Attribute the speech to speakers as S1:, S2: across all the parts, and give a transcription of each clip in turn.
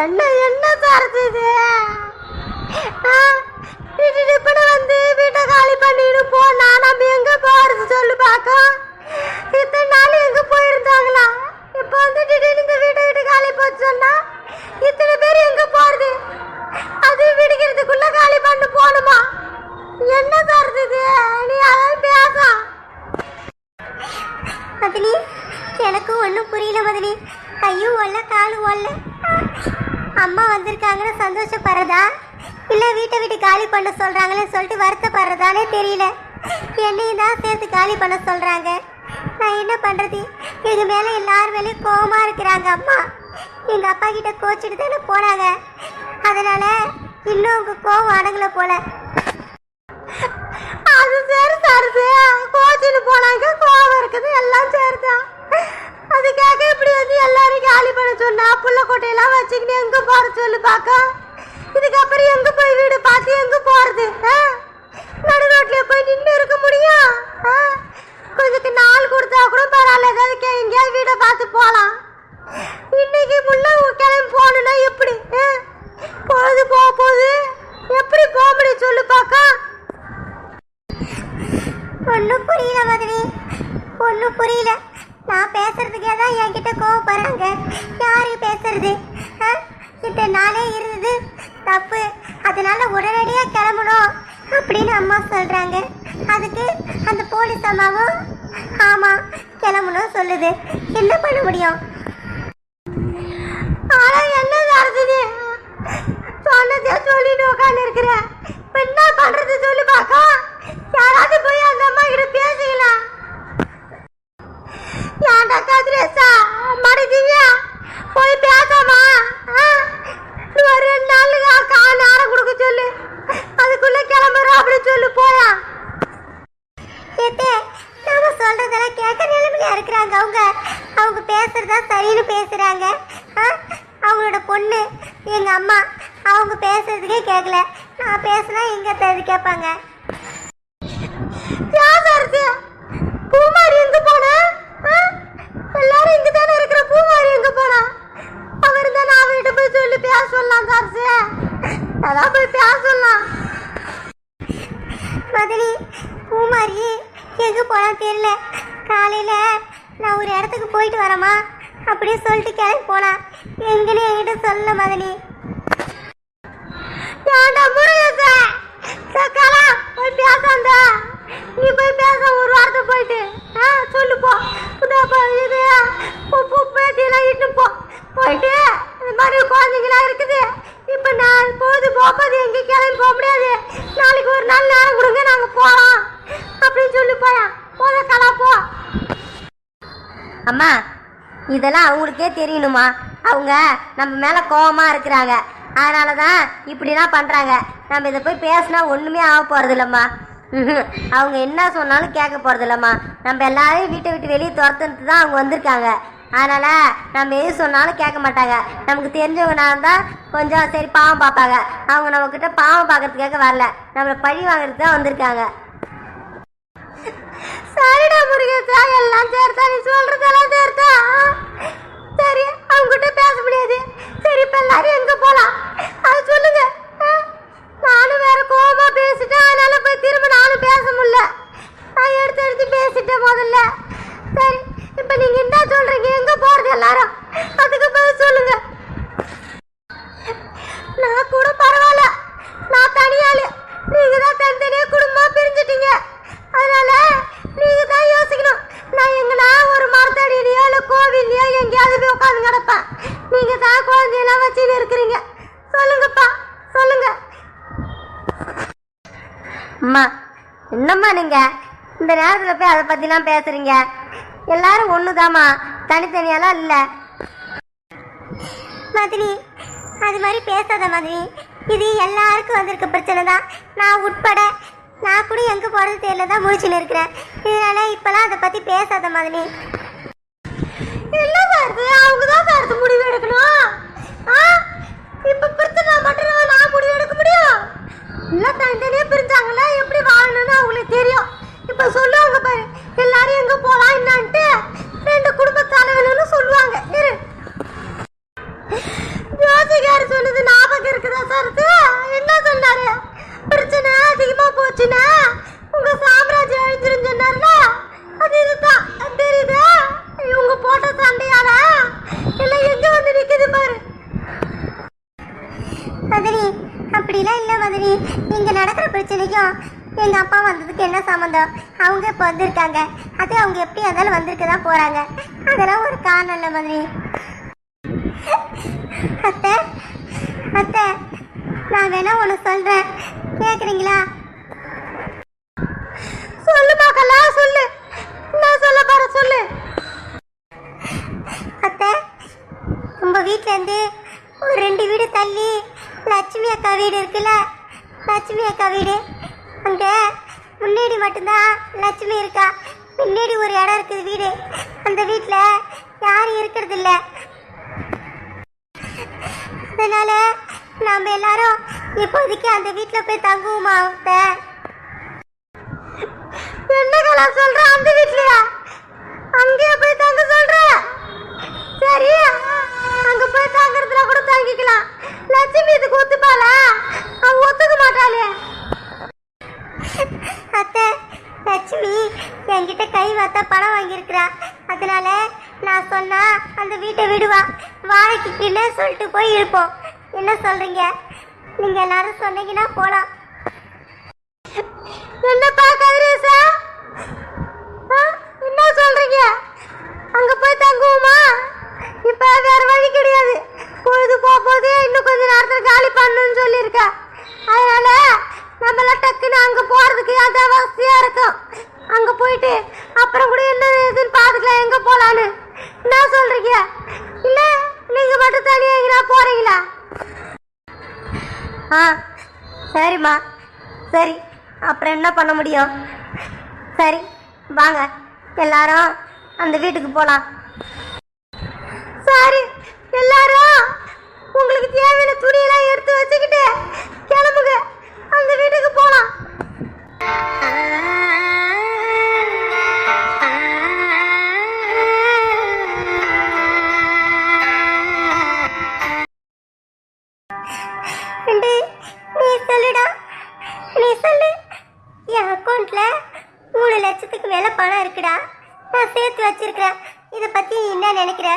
S1: என்ன என்ன தரது இது? ஆ, இப்படி வந்து வீட்டை காலி பண்ணிட்டு போனா நம்ம எங்க போறது சொல்லு பாக்க. இத்தனை நாள் எங்க போயிருந்தாங்களா? இப்போ வந்து திடீர்னு இந்த வீட்டை விட்டு காலி போச்சு சொன்னா இத்தனை பேர் எங்க போறது? அது விடுக்கிறதுக்குள்ள காலி பண்ணி போகணுமா? என்ன தரது இது? நீ அதான் பேச.
S2: மதினி எனக்கு ஒன்றும் புரியல மதினி. கையும் ஒல்ல காலும் ஒல்ல அம்மா வந்திருக்காங்கன்னு சந்தோஷப்படுறதா? இல்லை வீட்டை விட்டு காலி பண்ண சொல்கிறாங்களேன்னு சொல்லிட்டு வருத்தப்படுறதானே தெரியல. என்னையும் தான் சேர்த்து காலி பண்ண சொல்கிறாங்க நான் என்ன பண்ணுறது எங்கள் மேலே எல்லார் மேலேயும் கோபமாக இருக்கிறாங்க அம்மா. எங்கள் அப்பா கிட்ட கோச்சிட்டு தானே போனாங்க. அதனால இன்னும் உங்க கோவம் அடங்கல போல.
S1: அது சரி சருது கோச்சிட்டு போனாங்க. கோவம் இருக்குது. எல்லாம் சரிதான் அதுக்காக இப்படி வந்து எல்லாரும் காலி பண்ண சொன்னா புள்ள கொட்டையெல்லாம் வச்சுக்கிட்டு எங்க போற சொல்லு பாக்க? இதுக்கப்புறம் எங்க போய் வீடு பார்த்து எங்க போறது? ஆ? நடு ரோட்ல போய் நின்று இருக்க முடியும்? ஆ? கொஞ்சத்துக்கு நாள் கொடுத்தா கூட பரவாயில்ல. ஏதாவது எங்கேயாவது வீடை பார்த்து போகலாம். இன்னைக்கு முள்ள கிளம்பி போகணும்னா எப்படி? ஆ? பொழுது போக போகுது. எப்படி போக முடியும் சொல்லு பாக்கா?
S2: ஒன்றும் புரியல மாதிரி. ஒன்றும் புரியல. நான் பேசுறதுக்கே தான் என்கிட்ட கோவப்படுறாங்க. யாரு பேசுறது? இந்த இத்தனை நாளே இருந்தது. தப்பு. அதனால உடனடியாக கிளம்பணும் அப்படின்னு அம்மா சொல்றாங்க. அதுக்கு அந்த போலீஸ் அம்மாவும் ஆமா கிளம்பணும் சொல்லுது. என்ன பண்ண முடியும்?
S1: ஆனா என்ன நடந்தது? சொன்னதே சொல்லிட்டு உட்காந்து இருக்கிறேன் என்ன பண்றது சொல்லி பார்க்க யாராவது போய் அந்த அம்மா கிட்ட பேசிக்கலாம் ஏன்டா கதிரேசா மடி திவ்யா போய் பேசாமா ஆ? நீ ஒரு ரெண்டு நாளுக்கு கா நேரம் கொடுக்க சொல்லு அதுக்குள்ள கிளம்புறோம் அப்படி சொல்லு போயா
S2: ஏத்தே நாம சொல்றதெல்லாம் கேட்க நிலைமையில இருக்கிறாங்க அவங்க அவங்க பேசுறதா சரின்னு பேசுறாங்க ஆ? அவங்களோட பொண்ணு எங்க அம்மா அவங்க பேசுறதுக்கே கேட்கல நான் பேசினா எங்க தெரிஞ்சு கேட்பாங்க
S1: யாசருது பூமாரி எங்க போனா ஆ? எல்லாரும் இங்க தானே இருக்கிற பூமாரி எங்க போனா அவர் தானே அவகிட்ட போய் சொல்லி பேச சொல்லலாம் சார்ஸு அதான் போய் பேச சொல்லலாம்
S2: மதனி பூமாரி எங்கே போனா தெரியல. காலையில் நான் ஒரு இடத்துக்கு போயிட்டு வரேம்மா. அப்படியே சொல்லிட்டு கிளம்பி போனா. எங்கன்னு என்கிட்ட சொல்ல மதனி
S1: ஏன்டா சார்? சக்காலா போய் பேசாந்த நீ போய் பேச ஒரு வாரத்தை போயிட்டு. ஆ சொல்லு போ. இதோ இது உப்பு பேட்டியெல்லாம் இட்டு போ. போயிட்டு இந்த மாதிரி குழந்தைங்களாம் இருக்குது. இப்போ நான் போகுது போகாது எங்கே கிளம்பி போக முடியாது. நாளைக்கு ஒரு நாள் நேரம் கொடுங்க நாங்கள் போகிறோம் அப்படின்னு சொல்லி போயா. போத கலா போ.
S3: அம்மா இதெல்லாம் அவங்களுக்கே தெரியணுமா? அவங்க நம்ம மேலே கோவமாக இருக்கிறாங்க. அதனால தான் இப்படிலாம் பண்ணுறாங்க நம்ம இதை போய் பேசினா ஒன்றுமே ஆக போகிறது இல்லைம்மா அவங்க என்ன சொன்னாலும் கேட்க போகிறது இல்லைம்மா. நம்ம எல்லாரையும் வீட்டை விட்டு வெளியே துரத்துன்ட்டு தான் அவங்க வந்திருக்காங்க. அதனால் நம்ம எது சொன்னாலும் கேட்க மாட்டாங்க. நமக்கு தெரிஞ்சவங்கனா இருந்தால் கொஞ்சம் சரி பாவம் பார்ப்பாங்க. அவங்க நம்மக்கிட்ட பாவம் பார்க்கறதுக்காக வரல. நம்மளை பழி வாங்குறதுக்கு தான் வந்திருக்காங்க.
S1: சரிடா முருகேசா எல்லாம் சேர்த்தா நீ சொல்றதெல்லாம் சேர்த்தா. சரி அவங்ககிட்ட பேச முடியாது. சரி இப்ப எல்லாரும் எங்க போலாம்? அது சொல்லுங்க ஆ? நானும் வேற கோவமா பேசிட்டேன் அதனால போய் திரும்ப நானும் பேச முடியல நான் எடுத்து எடுத்து பேசிட்டேன் முதல்ல சரி இப்ப நீங்க என்ன சொல்றீங்க எங்க போறது எல்லாரும் அதுக்கு பதில் சொல்லுங்க நான் கூட பரவாயில்ல நான் தனியாளு நீங்க தான் தனித்தனியா குடும்பமா பிரிஞ்சிட்டீங்க அதனால நீங்க தான் யோசிக்கணும் நான் எங்கனா ஒரு மரத்தடியிலயோ இல்ல கோவில்லையோ எங்கேயாவது போய் உட்காந்து கிடப்பேன் நீங்க தான் குழந்தையெல்லாம் வச்சுன்னு இருக்கிறீங்க சொல்லுங்கப்பா சொல்லுங்க
S3: அம்மா என்னம்மா நீங்க? இந்த நேரத்தில் போய் அதை பற்றிலாம் பேசுகிறீங்க எல்லாரும் ஒன்று தாம்மா தனித்தனியாலாம் இல்லை.
S2: மதினி அது மாதிரி பேசாத மதினி. இது எல்லாருக்கும் வந்திருக்க பிரச்சனை தான். நான் உட்பட நான் கூட எங்க போறது தெரியல தான் முழிச்சுன்னு இருக்கிறேன் இதனால இப்பெல்லாம் அதை பத்தி பேசாத மதினி.
S1: என்ன சார்து அவங்க தான் சார்து முடிவு எடுக்கணும்.
S4: மாதிரி
S2: இல்லை நடக்கிற பிரச்சனைக்கும் எங்கள் அப்பா வந்ததுக்கு என்ன சம்மந்தம் அவங்க இப்போ வந்திருக்காங்க. அது அவங்க எப்படி இருந்தாலும் வந்திருக்க தான் போகிறாங்க அதெல்லாம் ஒரு காரணம் இல்லை மாதிரி. அத்தை அத்தை நான் வேணா ஒன்று சொல்கிறேன் கேட்குறீங்களா
S4: சொல்லு பார்க்கலாம் சொல்லு. நான் சொல்ல பாரு சொல்லு.
S2: அத்தை உங்க வீட்டிலேருந்து இருந்து ஒரு ரெண்டு வீடு தள்ளி லட்சுமி அக்கா வீடு இருக்குல்ல? லட்சுமி அக்கா வீடு. அங்கே முன்னாடி மட்டும்தான் லட்சுமி இருக்கா. பின்னாடி ஒரு இடம் இருக்குது வீடு. அந்த வீட்டில் யாரும் இருக்கிறது இல்லை. அதனால நாம் எல்லாரும் இப்போதைக்கு அந்த வீட்டில் போய் தங்குவோமா
S4: என்ன கலா சொல்ற அந்த வீட்லயா? அங்கே
S2: அந்த விடுவா. வாழைக்கு கீழே சொல்லிட்டு போய் இருப்போம். என்ன சொல்றீங்க? நீங்க எல்லாரும் சொன்னீங்கன்னா போலாம்.
S4: என்னப்பா கதிரேசா? சார் என்ன சொல்றீங்க? அங்க போய் தங்குவோமா? இப்ப வேற வழி கிடையாது. பொழுது போகும்போது இன்னும் கொஞ்ச நேரத்துல காலி பண்ணணும்னு சொல்லியிருக்க. அதனால நம்மள டக்குன்னு அங்க போறதுக்கு அந்த அவசியா இருக்கும். அங்க போயிட்டு அப்புறம் கூட என்ன இதுன்னு பாத்துக்கலாம் எங்க போலான்னு? என்ன சொல்றீங்க? இல்ல நீங்க மட்டும் தனியா எங்கேயா போறீங்களா?
S1: ஆ சரிம்மா. சரி அப்புறம் என்ன பண்ண முடியும்? சரி வாங்க. எல்லாரும் அந்த வீட்டுக்கு போகலாம்
S4: சாரி எல்லாரும் உங்களுக்கு தேவையான துணியெல்லாம் எடுத்து வச்சுக்கிட்டு கிளம்புங்க. அந்த வீட்டுக்கு போலாம்.
S2: அக்கௌண்ட்ல மூணு லட்சத்துக்கு மேல பணம் இருக்குடா. நான் சேர்த்து வச்சிருக்கிறேன். இதை பத்தி நீ என்ன நினைக்கிற?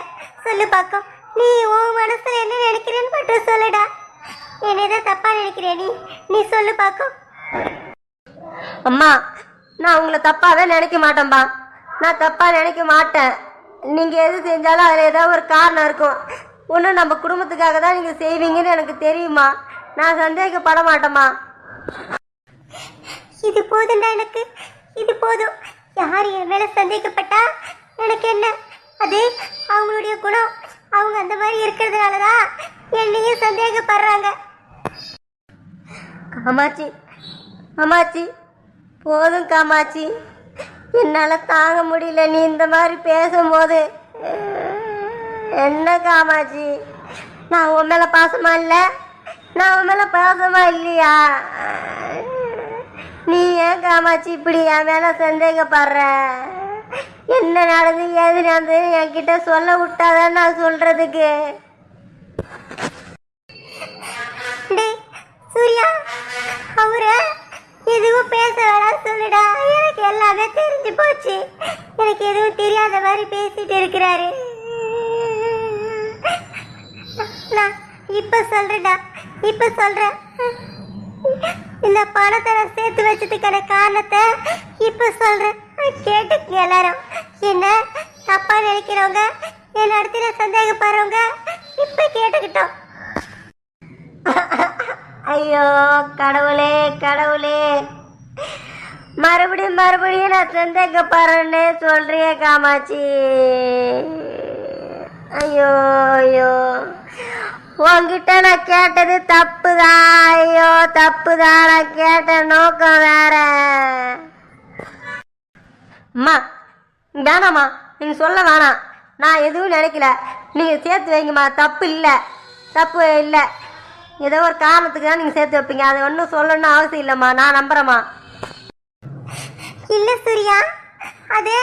S2: சொல்லு பாக்கம். நீ உன் மனசுல என்ன நினைக்கிறேன்னு மட்டும் சொல்லுடா. என்னதான் தப்பா நினைக்கிறியா நீ? நீ சொல்லு பாக்கம்.
S1: அம்மா நான் உங்களை தப்பாவே நினைக்க மாட்டேன்பா. நான் தப்பா நினைக்க மாட்டேன். நீங்க எது செஞ்சாலும் அதுல ஏதாவது ஒரு காரணம் இருக்கும். ஒன்றும் நம்ம குடும்பத்துக்காக தான் நீங்க செய்வீங்கன்னு எனக்கு தெரியுமா? நான் சந்தேகப்பட மாட்டேம்மா.
S2: இது போதும்டா எனக்கு? இது போதும். யார் என் மேலே சந்தேகப்பட்டா? எனக்கு என்ன? அது அவங்களுடைய குணம். அவங்க அந்த மாதிரி இருக்கிறதுனால தான் என்னையும் சந்தேகப்படுறாங்க.
S1: காமாட்சி காமாட்சி போதும் காமாட்சி. என்னால் தாங்க முடியல நீ இந்த மாதிரி பேசும்போது. என்ன காமாட்சி? நான் உன் மேலே பாசமா இல்லை? நான் உன் மேலே பாசமா இல்லையா? நீ ஏன் காமாச்சி இப்படி என் மேலே சந்தேகப்படுற? என்ன நடந்து ஏது நடந்து என்கிட்ட சொல்ல விட்டாதான் நான் சொல்றதுக்கு.
S2: சூர்யா அவரு எதுவும் பேச வேணாம் சொல்லுடா. எனக்கு எல்லாமே தெரிஞ்சு போச்சு. எனக்கு எதுவும் தெரியாத மாதிரி பேசிட்டு இருக்கிறாரு. நான் இப்ப சொல்றேன்டா. இப்ப சொல்றேன். இந்த பணத்தை நான் சேர்த்து வச்சதுக்கான காரணத்தை இப்ப சொல்றேன். கேட்டுக்கு எல்லாரும். என்ன? தப்பா நினைக்கிறவங்க என்ன இடத்துல சந்தேகப்படுறவங்க இப்ப கேட்டுக்கிட்டோம்.
S1: ஐயோ கடவுளே கடவுளே. மறுபடியும் மறுபடியும் நான் சந்தேகப்படுறேன்னே சொல்றியே காமாட்சி. ஐயோ ஐயோ. உங்ககிட்ட நான் கேட்டது தப்புதான் ஐயோ தப்புதான் நான் கேட்ட நோக்கம் வேற. அம்மா வேணாம்மா நீங்க சொல்ல வேணாம். நான் எதுவும் நினைக்கல. நீங்க சேர்த்து வைங்கம்மா. தப்பு இல்லை. தப்பு இல்லை. ஏதோ ஒரு காரணத்துக்கு தான் நீங்க சேர்த்து வைப்பீங்க. அதை ஒன்றும் சொல்லணும்னு அவசியம் இல்லைம்மா. நான் நம்புறேம்மா.
S2: இல்ல சூர்யா. அது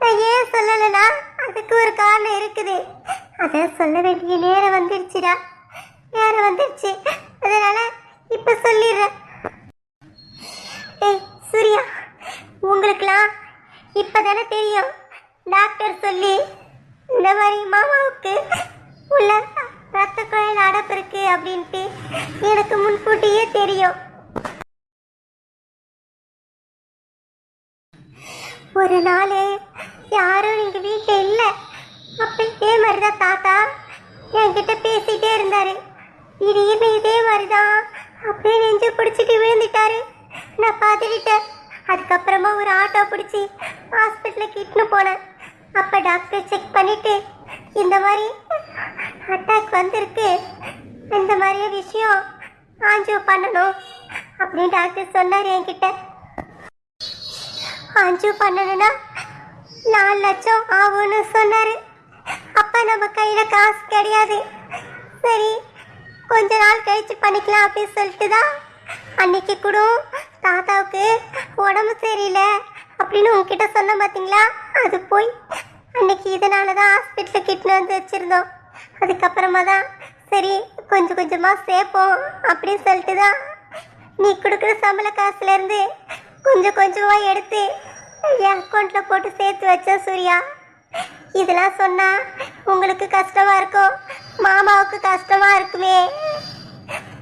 S2: நான் ஏன் சொல்லலைன்னா அதுக்கு ஒரு காரணம் இருக்குது. அதை சொல்ல வேண்டிய நேரம் வந்துருச்சுடா. நேரம் வந்துருச்சு. அதனால இப்ப சொல்லிடுறேன். ஏய் சூர்யா உங்களுக்குலாம் இப்பதானே தெரியும். டாக்டர் சொல்லி இந்த மாதிரி மாமாவுக்கு உள்ள ரத்த குழல் அடப்பு இருக்கு அப்படின்ட்டு எனக்கு முன்கூட்டியே தெரியும். ஒரு நாள் யாரும் எங்கள் வீட்டில் இல்லை. அப்போ இதே மாதிரி தான் தாத்தா. என்கிட்ட பேசிகிட்டே இருந்தார். திடீர்னு இதே மாதிரி தான் அப்படியே நெஞ்சு பிடிச்சிட்டு விழுந்துட்டாரு. நான் பார்த்துக்கிட்டேன் அதுக்கப்புறமா ஒரு ஆட்டோ பிடிச்சி ஹாஸ்பிட்டலுக்கு இட்டுன்னு போனேன். அப்போ டாக்டர் செக் பண்ணிட்டு இந்த மாதிரி அட்டாக் வந்திருக்கு. இந்த மாதிரி விஷயம் ஆஞ்சியோ பண்ணணும் அப்படின்னு டாக்டர் சொன்னார் என்கிட்ட. அஞ்சு பண்ணணும்னா நாலு லட்சம் ஆகும்னு சொன்னார். அப்ப நம்ம கையில காசு கிடையாது. சரி கொஞ்ச நாள் கழிச்சு பண்ணிக்கலாம் அப்படின்னு சொல்லிட்டு தான் அன்னைக்கு கூட தாத்தாவுக்கு உடம்பு சரியில்லை அப்படின்னு உங்ககிட்ட சொன்ன பார்த்தீங்களா அது போய் அன்னைக்கு இதனால தான் ஹாஸ்பிட்டலுக்கு இட்டுன்னு வந்து வச்சிருந்தோம். அதுக்கப்புறமா தான் சரி கொஞ்சம் கொஞ்சமாக சேர்ப்போம் அப்படின்னு சொல்லிட்டு தான் நீ கொடுக்குற சம்பள காசுலேருந்து கொஞ்சம் கொஞ்சமாக எடுத்து என் அக்கௌண்ட்டில் போட்டு சேர்த்து வச்சேன் சூர்யா. இதெல்லாம் சொன்னா உங்களுக்கு கஷ்டமா இருக்கும். மாமாவுக்கு கஷ்டமா இருக்குமே.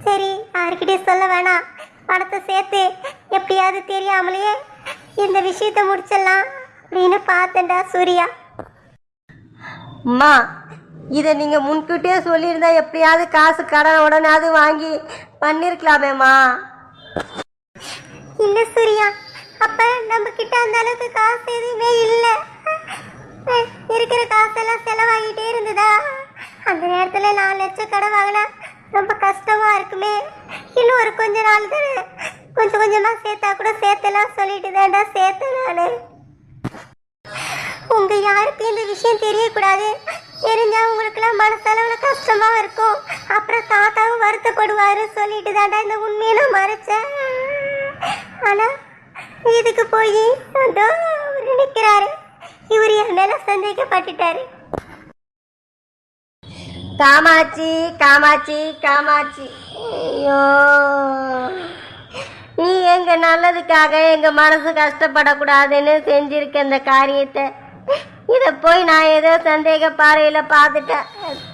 S2: சரி யாருக்கிட்டயும் சொல்ல வேணாம். பணத்தை சேர்த்து எப்படியாவது தெரியாமலேயே இந்த விஷயத்த முடிச்சிடலாம் அப்படின்னு பார்த்தேன்டா சூர்யா.
S3: அம்மா இதை நீங்கள் முன்கூட்டியே சொல்லியிருந்தா எப்படியாவது காசு கடன் உடனே வாங்கி பண்ணியிருக்கலாமேம்மா
S2: இல்ல சூர்யா அப்ப நம்ம கிட்ட அந்த அளவுக்கு காசு எதுவுமே இல்ல. அந்த நாலு லட்சம் கடன் வாங்கினா ரொம்ப கஷ்டமா இருக்குமே. இன்னும் ஒரு கொஞ்ச நாள் தானே. கொஞ்சம் கொஞ்சமா சேர்த்தா கூட சேர்த்தலாம் சொல்லிட்டு தான்டா சேர்த்தேன் நானு. உங்க யாருக்கும் இந்த விஷயம் தெரியக்கூடாது? தெரிஞ்சா உங்களுக்குலாம் மனசளவுல கஷ்டமா இருக்கும். அப்புறம் தாத்தாவும் வருத்தப்படுவாரு சொல்லிட்டு தாண்டா இந்த உண்மையை நான் மறைச்சேன். ஆனா இதுக்கு போய் அதோ நிக்கிறாரு இவர் என் மேல சந்தேகப்பட்டுட்டாரு.
S3: காமாட்சி காமாட்சி காமாட்சி. ஐயோ. நீ எங்க நல்லதுக்காக எங்க மனசு கஷ்டப்படக்கூடாதுன்னு செஞ்சிருக்க இந்த காரியத்தை? இதை போய் நான் ஏதோ சந்தேக பாறையில பார்த்துட்டேன்.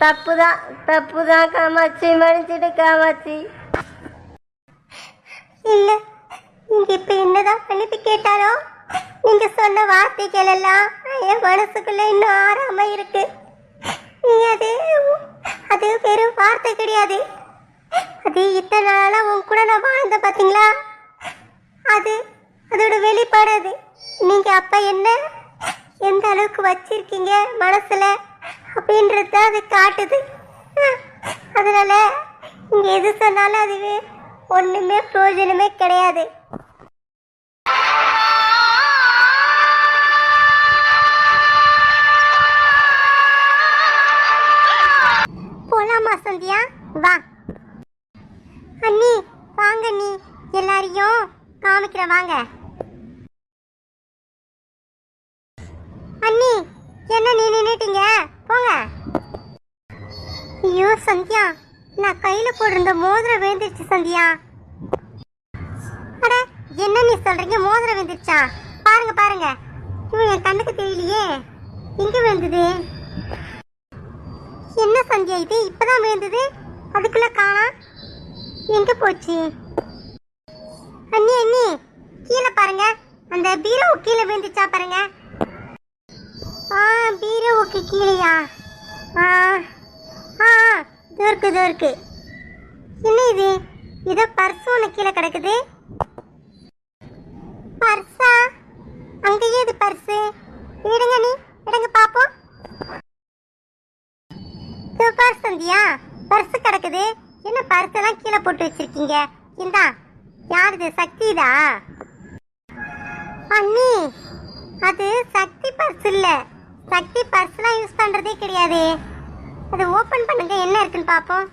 S3: தப்பு தான் தப்பு தான் காமாட்சி மன்னிச்சிட்டு காமாட்சி.
S2: இல்ல நீங்க இப்ப என்னதான் மன்னிப்பு கேட்டாலும் நீங்க சொன்ன வார்த்தைகள் எல்லாம் என் மனசுக்குள்ள இன்னும் ஆறாம இருக்கு. நீ அதே அது வெறும் வார்த்தை கிடையாது. அது இத்தனை நாளாக உன் கூட நான் வாழ்ந்த பார்த்தீங்களா அது அதோட வெளிப்பாடு அது. நீங்கள் அப்போ என்ன எந்த அளவுக்கு வச்சிருக்கீங்க மனசில் அப்படின்றது தான் அது காட்டுது. அதனால் நீங்கள் எது சொன்னாலும் அதுவே ஒன்றுமே பிரயோஜனமே கிடையாது. வா. அண்ணி வாங்க அண்ணி. எல்லாரையும் காமிக்கிறேன் வாங்க. அண்ணி என்ன நீ நின்றுட்டீங்க போங்க. ஐயோ சந்தியா. நான் கையில் போட்டிருந்த மோதிரம் விழுந்துருச்சு சந்தியா. அட என்ன நீ சொல்றீங்க? மோதிரம் விழுந்துருச்சா? பாருங்க பாருங்க. இவன் என் கண்ணுக்கு தெரியலையே. எங்க விழுந்தது? என்ன சந்தியா இது? இப்பதான் விழுந்தது? அதுக்குள்ள காணா? எங்க போச்சு? அண்ணி அண்ணி கீழே பாருங்க. அந்த பீரோ கீழே விழுந்துச்சா பாருங்க. ஆ பீரோவுக்கு கீழேயா? ஆ ஆ இதோ இருக்கு இதோ இருக்கு. என்ன இது? இதோ பர்ஸ் ஒன்று கீழே கிடக்குது. பர்ஸா? அங்கேயே இது பர்ஸு. விடுங்க நீ எடுங்க பாப்போம் இதோ பர்ஸ் சந்தியா பர்ஸ் கிடக்குது என்ன பர்ஸ் எல்லாம் கீழே போட்டு வச்சிருக்கீங்க. இந்தா யார் இது? சக்திதா அண்ணி அது சக்தி பர்ஸ் இல்ல. சக்தி பர்ஸ்லாம் யூஸ் பண்றதே கிடையாது. அதை ஓபன் பண்ணுங்க என்ன இருக்குன்னு பாப்போம்.